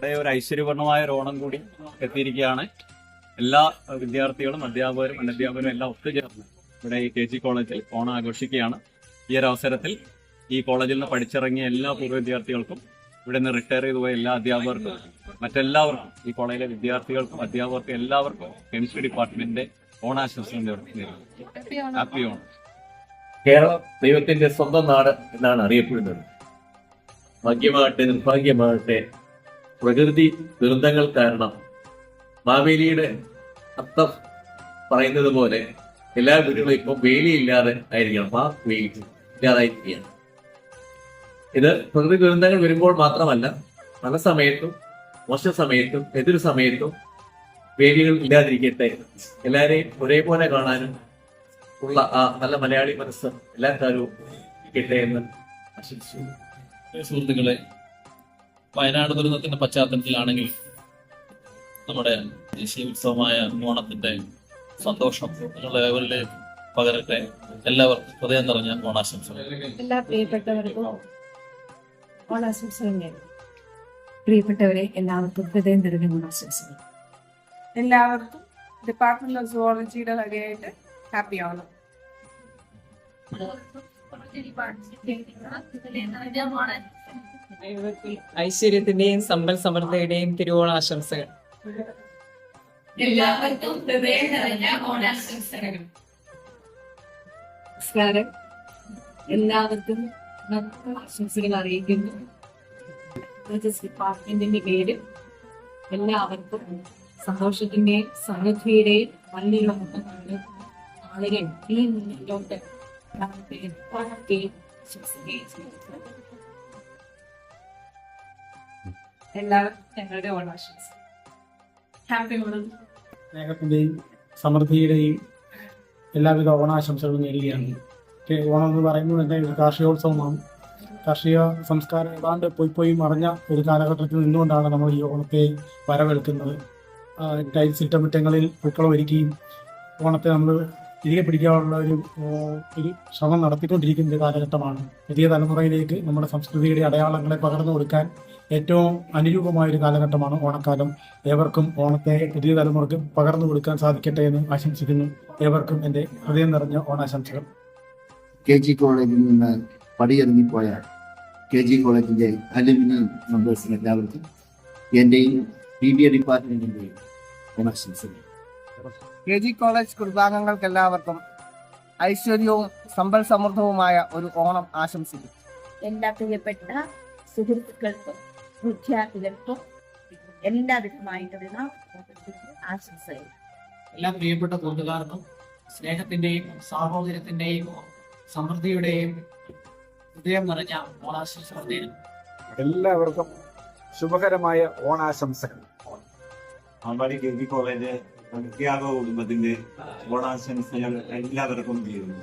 ഇവിടെ ഒരു ഐശ്വര്യപൂർണമായ ഒരു ഓണം കൂടി എത്തിയിരിക്കുകയാണ്. എല്ലാ വിദ്യാർത്ഥികളും അധ്യാപകരും അനധ്യാപകരും എല്ലാം ഒത്തുചേർന്ന് ഇവിടെ ഈ കെ ജി കോളേജിൽ ഓണം ആഘോഷിക്കുകയാണ്. ഈ ഒരു അവസരത്തിൽ ഈ കോളേജിൽ നിന്ന് പഠിച്ചിറങ്ങിയ എല്ലാ പൂർവ വിദ്യാർത്ഥികൾക്കും ഇവിടെ നിന്ന് റിട്ടയർ ചെയ്തു പോയ എല്ലാ അധ്യാപകർക്കും മറ്റെല്ലാവർക്കും ഈ കോളേജിലെ വിദ്യാർത്ഥികൾക്കും അധ്യാപകർക്കും എല്ലാവർക്കും കെമിസ്ട്രി ഡിപ്പാർട്ട്മെന്റിന്റെ ഓണാശംസകൾ ഹാപ്പി ഓണം. കേരളം ദൈവത്തിന്റെ സ്വന്തം നാട് എന്നാണ് അറിയപ്പെടുന്നത്. ഭാഗ്യമാകട്ടെ നിർഭാഗ്യമാകട്ടെ. പ്രകൃതി ദുരന്തങ്ങൾ കാരണം മാവേലിയുടെ അർത്ഥം പറയുന്നത് പോലെ എല്ലാ വീടുകളും ഇപ്പം വേലിയില്ലാതെ ആയിരിക്കണം. ആ വേലി ഇല്ലാതായിരിക്കുകയാണ്. ഇത് പ്രകൃതി ദുരന്തങ്ങൾ വരുമ്പോൾ മാത്രമല്ല പല സമയത്തും മോശ സമയത്തും എതിർ സമയത്തും വേലികൾ ഇല്ലാതിരിക്കട്ടെ. എല്ലാവരെയും ഒരേപോലെ കാണാനും ഉള്ള ആ നല്ല മലയാളി മനസ്സ് എല്ലാ കാലവും കിട്ടേ എന്ന് ആശംസിച്ചു സുഹൃത്തുക്കളെ വയനാട് ദുരന്തത്തിന്റെ പശ്ചാത്തലത്തിലാണെങ്കിൽ നമ്മുടെ ദേശീയ ഉത്സവമായ ഓണത്തിന്റെ സന്തോഷം നിങ്ങളുടെ നിങ്ങളെ പകരട്ടെ എല്ലാവർക്കും ഹൃദയം നിറഞ്ഞ ഓണാശംസകൾ. എല്ലാ പ്രിയപ്പെട്ടവർക്കും ഓണാശംസകൾ നേരുന്നു. പ്രിയപ്പെട്ടവരെ എല്ലാവർക്കും ഹൃദയം നിറഞ്ഞ ഓണാശംസകൾ. എല്ലാവർക്കും ഡിപ്പാർട്ട്മെന്റ് ഓഫ് സുവോളജിയുടെ വകയായിട്ട് ഹാപ്പി ഓണം ഐശ്വര്യത്തിന്റെയും സമ്പൽ സമൃദ്ധിയുടെയും തിരുവോണാശംസകൾ എല്ലാവർക്കും ഹൃദയം നിറഞ്ഞ ഓണാശംസകൾ. നമസ്കാരം. എല്ലാവർക്കും നല്ല ആശംസകൾ അറിയിക്കുന്നു. ഡിപ്പാർട്ട്മെന്റിന്റെ പേര് എല്ലാവർക്കും സന്തോഷത്തിന്റെയും സമൃദ്ധിയുടെയും നല്ലൊരു ആളുകൾ ഈ മുന്നിലോട്ട് ആശംസിക്കുകയും ചെയ്യുന്നു. എല്ലാവർക്കും ഞങ്ങളുടെ സ്നേഹത്തിന്റെയും സമൃദ്ധിയുടെയും എല്ലാവിധ ഓണാശംസകളും നേരുകയാണ്. ഓണം എന്ന് പറയുന്നത് തന്നെ ഒരു കാർഷികോത്സവമാണ്. കാർഷിക സംസ്കാരം ഏതാണ്ട് പോയി പോയി മറഞ്ഞ ഒരു കാലഘട്ടത്തിൽ നിന്നുകൊണ്ടാണ് നമ്മൾ ഈ ഓണത്തെ വരവേൽക്കുന്നത്. ടൈൽസ് ഇട്ട മുറ്റങ്ങളിൽ പൂക്കളം ഒരുക്കിയും ഓണത്തെ നമ്മൾ തിരികെ പിടിക്കാനുള്ള ഒരു ഒരു ശ്രമം നടത്തിക്കൊണ്ടിരിക്കുന്ന ഒരു കാലഘട്ടമാണ്. പുതിയ തലമുറയിലേക്ക് നമ്മുടെ സംസ്കൃതിയുടെ അടയാളങ്ങളെ പകർന്നു കൊടുക്കാൻ ഏറ്റവും അനുരൂപമായ ഒരു കാലഘട്ടമാണ് ഓണക്കാലം. ഏവർക്കും ഓണത്തെ പുതിയ തലമുറയ്ക്ക് പകർന്നു കൊടുക്കാൻ സാധിക്കട്ടെ എന്ന് ആശംസിക്കുന്നു. ഏവർക്കും എന്റെ ഹൃദയം നിറഞ്ഞ ഓണാശംസകൾ. കെ ജി കോളേജിൽ നിന്ന് പടിയിറങ്ങിപ്പോയ കെ ജി കോളേജിന്റെ അലുമിനി മെമ്പേഴ്സിന് എല്ലാവർക്കും എന്റെയും ബി ബി എ ഡിപ്പാർട്ട്മെന്റിന്റെയും ഓണാശംസകൾ. കെ ജി കോളേജ് കുടുംബാംഗങ്ങൾക്ക് എല്ലാവർക്കും ഐശ്വര്യവും സമ്പൽ സമൃദ്ധവുമായ ഒരു ഓണം ആശംസിക്കും എല്ലാ പ്രിയപ്പെട്ട സുഹൃത്തുക്കൾക്കും വിദ്യാർത്ഥികൾക്കും എല്ലാവിധമായിട്ടുള്ള ആശംസകൾ. എല്ലാ പ്രിയപ്പെട്ട കൂട്ടുകാർക്കും സ്നേഹത്തിന്റെയും സാഹോദര്യത്തിന്റെയും സമൃദ്ധിയുടെയും ഹൃദയം നിറഞ്ഞ ഓണാശംസകൾ നേരുന്നു. എല്ലാവർക്കും ശുഭകരമായ ഓണാശംസകൾ. അമ്പാടി കെ ജി കോളേജ് അധ്യാപക കുടുംബത്തിന്റെ ഓണാശംസകൾ എല്ലാവർക്കും ചെയ്യുന്നു